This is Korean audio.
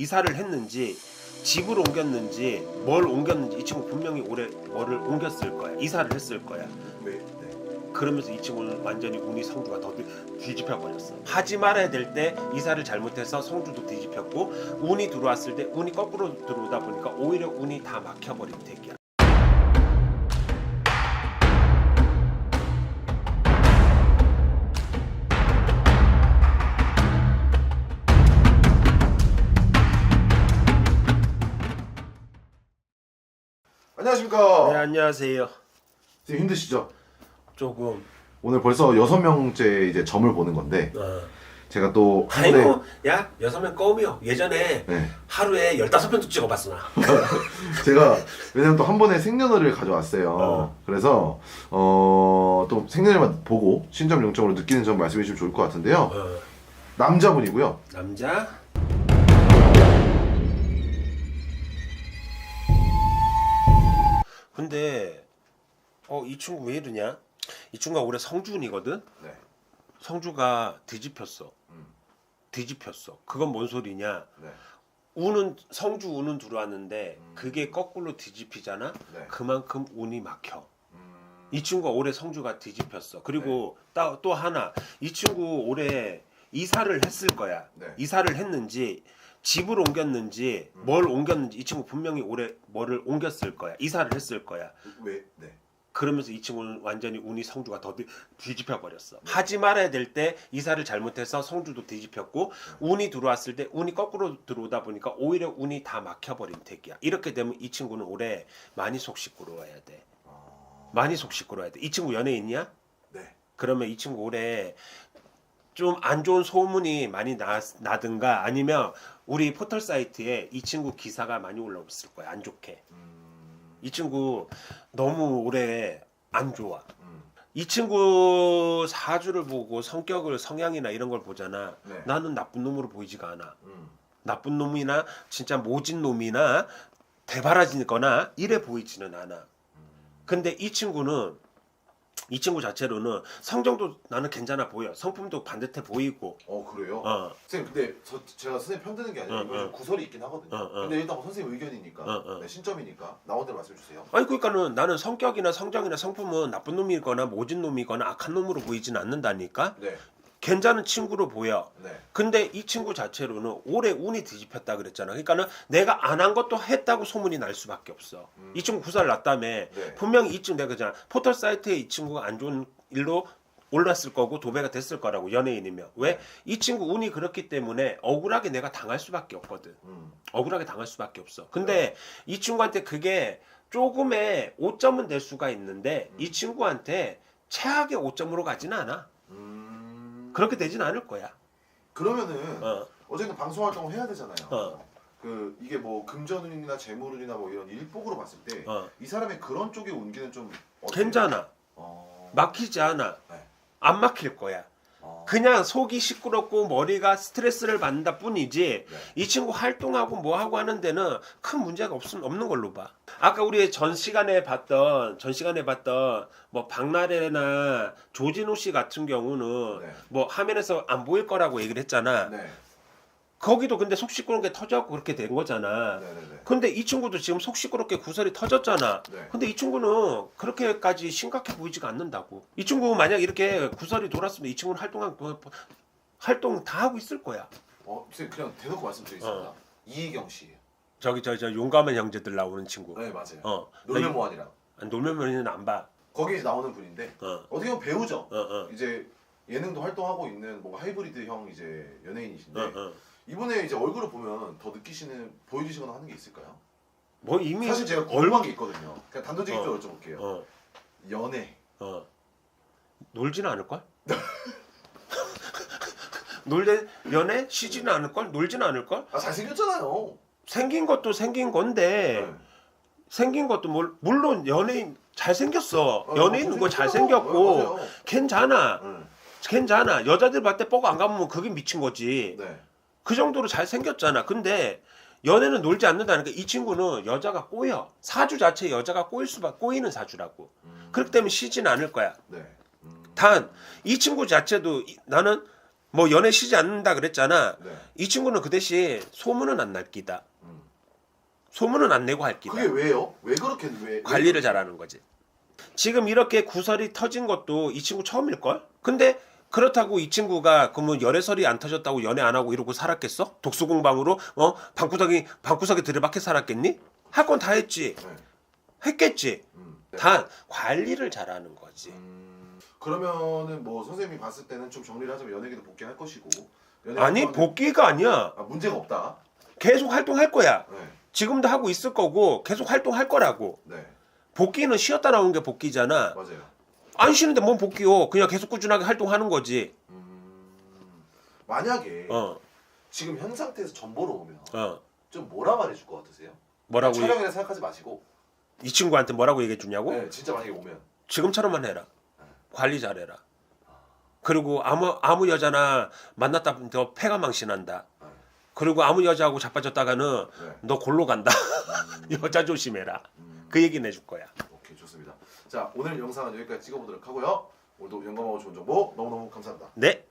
이사를 했는지 집을 옮겼는지 뭘 옮겼는지 이 친구 분명히 올해 뭐를 옮겼을 거야. 이사를 했을 거야. 왜? 네. 그러면서 이 친구는 완전히 운이 성주가 더 뒤- 뒤집혀 버렸어. 하지 말아야 될 때 이사를 잘못해서 성주도 뒤집혔고 운이 들어왔을 때 운이 거꾸로 들어오다 보니까 오히려 운이 다 막혀 버린 택이야. 안녕하십니까. 네 안녕하세요. 선생님 힘드시죠? 조금 오늘 벌써 여섯 명째 이제 점을 보는 건데 어. 제가 또 아이고 야 여섯 명 껌이요. 예전에 네. 하루에 열다섯 편도 찍어봤어 나. 제가 왜냐면 또 한 번에 생년월일 가져왔어요. 어. 그래서 어또 생년월일만 보고 신점 영점으로 느끼는 점 말씀해 주시면 좋을 것 같은데요. 어. 남자분이고요. 남자 근데 어 이 친구 왜 이러냐 이 친구가 올해 성준이거든 네. 성주가 뒤집혔어 음. 뒤집혔어 그건 뭔 소리냐 네. 운은 성주 운은 들어왔는데 음. 그게 거꾸로 뒤집히잖아 네. 그만큼 운이 막혀 음. 이 친구가 올해 성주가 뒤집혔어. 그리고 따- 또 하나 이 친구 올해 이사를 했을 거야. 네. 이사를 했는지 집을 옮겼는지 음. 뭘 옮겼는지 이 친구 분명히 올해 뭐를 옮겼을 거야. 이사를 했을 거야. 왜? 네. 그러면서 이 친구는 완전히 운이 성주가 더 뒤- 뒤집혀 버렸어. 하지 말아야 될 때 이사를 잘못해서 성주도 뒤집혔고 운이 들어왔을 때 운이 거꾸로 들어오다 보니까 오히려 운이 다 막혀 버린 택이야. 이렇게 되면 이 친구는 올해 많이 속 시끄러워야 돼. 아. 많이 속 시끄러워야 돼. 이 친구 연예인이야? 네. 그러면 이 친구 올해 좀 안 좋은 소문이 많이 나, 나든가 아니면 우리 포털 사이트에 이 친구 기사가 많이 올라왔을 거야 안 좋게 음. 이 친구 너무 올해 안 좋아 음. 이 친구 사주를 보고 성격을 성향이나 이런 걸 보잖아 네. 나는 나쁜 놈으로 보이지가 않아 음. 나쁜 놈이나 진짜 모진 놈이나 대바라지거나 이래 보이지는 않아 음. 근데 이 친구는 이 친구 자체로는 성정도 나는 괜찮아 보여. 성품도 반듯해 보이고. 어 그래요? 어, 선생님 근데 저, 제가 선생님 편드는 게 아니라 어, 이거 어. 좀 구설이 있긴 하거든요. 어, 어. 근데 일단 뭐 선생님 의견이니까 어, 어. 네, 신점이니까 나온 대로 말씀해 주세요. 아니 그러니까는 나는 성격이나 성정이나 성품은 나쁜 놈이거나 모진 놈이거나 악한 놈으로 보이진 않는다니까. 네. 괜찮은 친구로 보여. 네. 근데 이 친구 자체로는 올해 운이 뒤집혔다 그랬잖아. 그러니까는 내가 안 한 것도 했다고 소문이 날 수밖에 없어. 음. 이 친구 구설 났다며. 네. 분명히 이 친구 내가 그잖아. 포털 사이트에 이 친구가 안 좋은 일로 올랐을 거고 도배가 됐을 거라고 연예인이면 왜 이 친구 운이 그렇기 때문에 억울하게 내가 당할 수밖에 없거든. 음. 억울하게 당할 수밖에 없어. 근데 이 친구한테 그게 조금의 오점은 될 수가 있는데 이 친구한테 최악의 오점으로 가지는 않아. 음. 그렇게 되진 않을 거야. 그러면은 어. 어쨌든 방송 활동을 해야 되잖아요. 어. 그 이게 뭐 금전운이나 재물운이나 뭐 이런 일복으로 봤을 때 이 어. 사람의 그런 쪽의 운기는 좀 어때요? 괜찮아. 어. 막히지 않아. 네. 안 막힐 거야. 어. 그냥 속이 시끄럽고 머리가 스트레스를 받는다 뿐이지 네. 이 친구 활동하고 뭐 하고 하는 데는 큰 문제가 없, 없는 걸로 봐. 아까 우리 전 시간에 봤던 전 시간에 봤던 뭐 박나래나 조진호 씨 같은 경우는 네. 뭐 화면에서 안 보일 거라고 얘기를 했잖아. 네. 거기도 근데 속 시끄러운 게 터져갖고 그렇게 된 거잖아. 네. 네. 네. 근데 이 친구도 지금 속 시끄럽게 구설이 터졌잖아. 네. 근데 이 친구는 그렇게까지 심각해 보이지가 않는다고. 이 친구 만약 이렇게 구설이 돌았으면 이 친구는 활동한 뭐, 활동 다 하고 있을 거야. 어, 선생님 그냥 대놓고 말씀드리겠습니다. 어. 이희경 씨. 저기 저저 용감한 형제들 나오는 친구. 네 맞아요. 어. 놀면 뭐하니랑 나 놀면 면이는 안 봐. 거기 나오는 분인데 어. 어떻게 보면 배우죠. 어, 어. 이제 예능도 활동하고 있는 뭔가 하이브리드형 이제 연예인이신데 어, 어. 이분의 이제 얼굴을 보면 더 느끼시는 보여주시거나 하는 게 있을까요? 뭐 이미 사실 제가 궁금한 게 있거든요. 그냥 단도직입적으로 어. 여쭤볼게요. 어. 연애. 어. 놀지는 않을 걸? 놀래 연애 쉬지는 않을 걸? 놀지는 않을 걸? 아 잘생겼잖아요. 생긴 것도 생긴 건데 네. 생긴 것도 물, 물론 연예인 잘 생겼어. 어, 연예인은 뭐잘 잘생겼죠. 생겼고 네, 괜찮아. 맞아요. 괜찮아. 여자들 봤을 때뻑안 가면 그게 미친 거지. 네. 네. 그 정도로 잘 생겼잖아. 근데 연애는 놀지 않는다니까 이 친구는 여자가 꼬여. 사주 자체 여자가 꼬일 수밖 꼬이는 사주라고. 음. 그렇기 때문에 쉬지는 않을 거야. 네. 음. 단 이 친구 자체도 이- 나는 뭐 연애 쉬지 않는다 그랬잖아. 네. 이 친구는 그 대신 소문은 안 날 기다. 음. 소문은 안 내고 할 기다. 그게 왜요? 왜 그렇게 왜 관리를 잘하는 거지. 지금 이렇게 구설이 터진 것도 이 친구 처음일 걸? 근데 그렇다고 이 친구가 그러면 열애설이 안 터졌다고 연애 안 하고 이러고 살았겠어? 독수공방으로 어 방구석에 방구석에 들이박혀 살았겠니? 할 건 다 했지. 네. 했겠지. 음. 네. 단 관리를 잘하는 거지. 음, 그러면은 뭐 선생님이 봤을 때는 좀 정리를 하자면 연예계도 복귀할 것이고 연예 아니 활동하는- 복귀가 아니야. 아, 문제가 없다. 계속 활동할 거야. 네. 지금도 하고 있을 거고 계속 활동할 거라고. 네. 복귀는 쉬었다 나온 게 복귀잖아. 맞아요. 안 쉬는데 뭔 복귀요? 그냥 계속 꾸준하게 활동하는 거지. 음, 만약에 어, 지금 현 상태에서 전보로 오면 어. 좀 뭐라 말해줄 것 같으세요? 뭐라고 이, 촬영이라 생각하지 마시고 이 친구한테 뭐라고 얘기해 주냐고? 네, 진짜 만약에 오면 지금처럼만 해라. 관리 잘해라. 그리고 아무 아무 여자나 만났다 보면 너 패가 망신한다. 네. 그리고 아무 여자하고 자빠졌다가는 네. 너 골로 간다. 음, 여자 조심해라. 음, 그 얘기는 해줄 거야. 자 오늘 영상은 여기까지 찍어보도록 하고요. 오늘도 영감하고 좋은 정보 너무너무 감사합니다. 네.